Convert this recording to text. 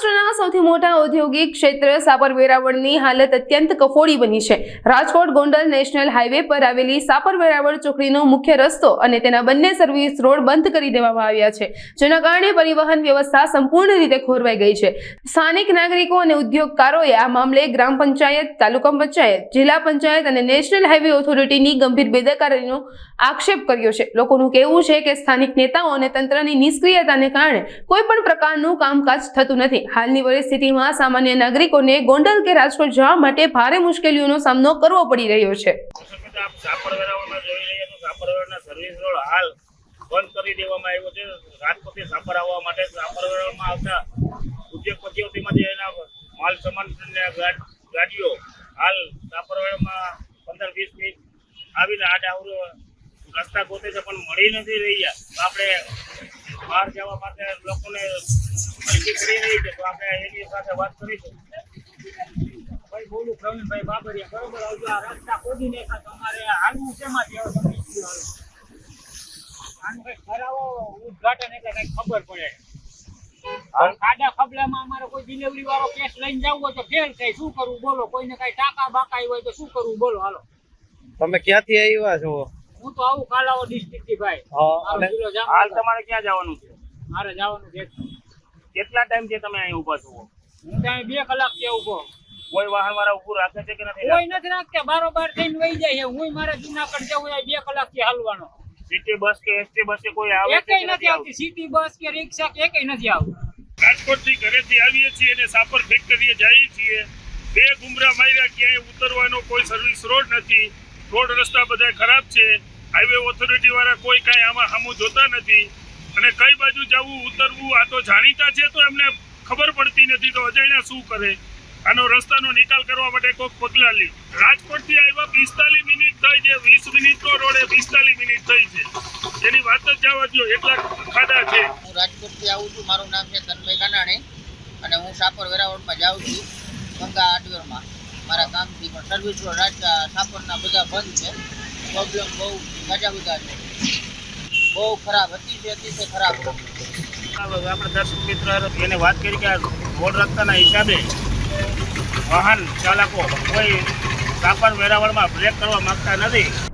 સૌરાષ્ટ્રના સૌથી મોટા ઔદ્યોગિક ક્ષેત્ર સાપર વેરાવળની હાલત અત્યંત કફોડી બની છે. રાજકોટ ગોંડલ નેશનલ હાઈવે પર આવેલી સાપર વેરાવળ ચોકડીનો મુખ્ય રસ્તો અને તેના બંને સર્વિસ રોડ બંધ કરી દેવામાં આવ્યા છે. જેના કારણે પરિવહન વ્યવસ્થા સંપૂર્ણ રીતે ખોરવાઈ ગઈ છે. સ્થાનિક નાગરિકો અને ઉદ્યોગકારોએ આ મામલે ગ્રામ પંચાયત, તાલુકા પંચાયત, જિલ્લા પંચાયત અને નેશનલ હાઈવે ઓથોરિટીની ગંભીર બેદરકારીનો આક્ષેપ કર્યો છે. લોકોનું કહેવું છે કે સ્થાનિક નેતાઓ અને તંત્રની નિષ્ક્રિયતાને કારણે કોઈ પણ પ્રકારનું કામકાજ થતું નથી. હાલની પરિસ્થિતિમાં સામાન્ય નાગરિકોને ગોંડલ કે રાજકોટ જવા માટે ભારે મુશ્કેલીઓનો સામનો કરવો પડી રહ્યો છે. હાલ બંધ કરી દેવામાં આવ્યો છે રાજકોટથી સાપર આવવા માટે સાપર આવતા ઉદ્યોગપતિઓ તેમજ એના માલ સામાન ગાડીઓ હાલ સાપર પંદર વીસ મિનિટ આવીને આડાવરો રસ્તા ગોતે છે પણ મળી નથી રહ્યા. આપણે બહાર જવા માટે લોકોને અરજી કરી છે તો આપણે એની સાથે વાત કરીશું ભાઈ બોલું પ્રવીણભાઈ બાબરિયા બરોબર આવજો આ રસ્તા ખોદી નાખ્યા તમારે હાલવું શેમાં જેવો તમે આનું કંઈક કરાવો ઉદ્ઘાટન એટલે કંઈક ખબર પડે ખાડા ખબલામાં અમારે કોઈ ડિલિવરી વાળો કેસ લઈને જવું હોય તો ફેલ થાય. શું કરવું? બોલો કોઈને કઈ ટાકા બાકાઈ હોય તો શું કરવું? બોલો હાલો. તમે ક્યાંથી આવ્યા છો? હું તો આવું કાલાવો ડિસ્ટ્રિક્ટથી ભાઈ. હાલ તમારે ક્યાં જવાનું છે? મારે જવાનું છે કેટલા ટાઈમથી તમે અહીં ઊભા છો? હું ત્યાં બે કલાકથી ઊભો કોઈ વાહન વાળા ઉભું રાખે છે કે નથી કોઈ નથી રાખતા. બારોબાર થઈને વહી જાય છે. હું મારા જુનાગઢ જવું હોય બે કલાકથી હાલવાનો. સિટી બસ કે એસટી બસ કે કોઈ આવે છે કે નથી નથી આવતી? સિટી બસ કે રિક્ષા કે એકય નથી આવતું. રાજકોટથી ઘરેથી આવીએ છીએ અને સાપર ફેક્ટરીએ જઈએ છીએ. બે ગુમરા માર્યા ક્યાંય ઉતરવાનો કોઈ સર્વિસ રોડ નથી. રોડ રસ્તા બધા ખરાબ છે. હાઈવે ઓથોરિટી વાળા કોઈ કાંઈ આમાં સામું જોતા નથી. અને કઈ બાજુ જવું, ઉતરવું, આ તો જાણીતા છે, તો એમને ખબર પડતી નથી, તો અજાણ્યા શું કરે? આનો રસ્તાનો નિકાલ કરવા માટે કોઈક પગલાં લે રાજકોટથી આવ્યા, પિસ્તાલીસ મિનિટ થઈ છે, વીસ મિનિટનો રોડે પિસ્તાલીસ મિનિટ થઈ છે. એની વાત જ જવા દો એટલા ખાડા છે. હું રાજકોટથી આવું છું, મારું નામ છે તન્મય કાનાણી અને હું સાપર વેરાવળમાં જાઉં છું, ગંગા આટવેરમાં મારા કામથી પણ સર્વિસ રોડ સાપરના બધા બંધ છે. પ્રોબ્લેમ બહુ ગજા બધા છે. બહુ ખરાબ અતિશય અતિશય ખરાબ આપણે દર્શક મિત્ર એને વાત કરી કે રોડ રસ્તાના હિસાબે વાહન ચાલકો કોઈ કાપડ વેરાવળમાં બ્રેક કરવા માંગતા નથી.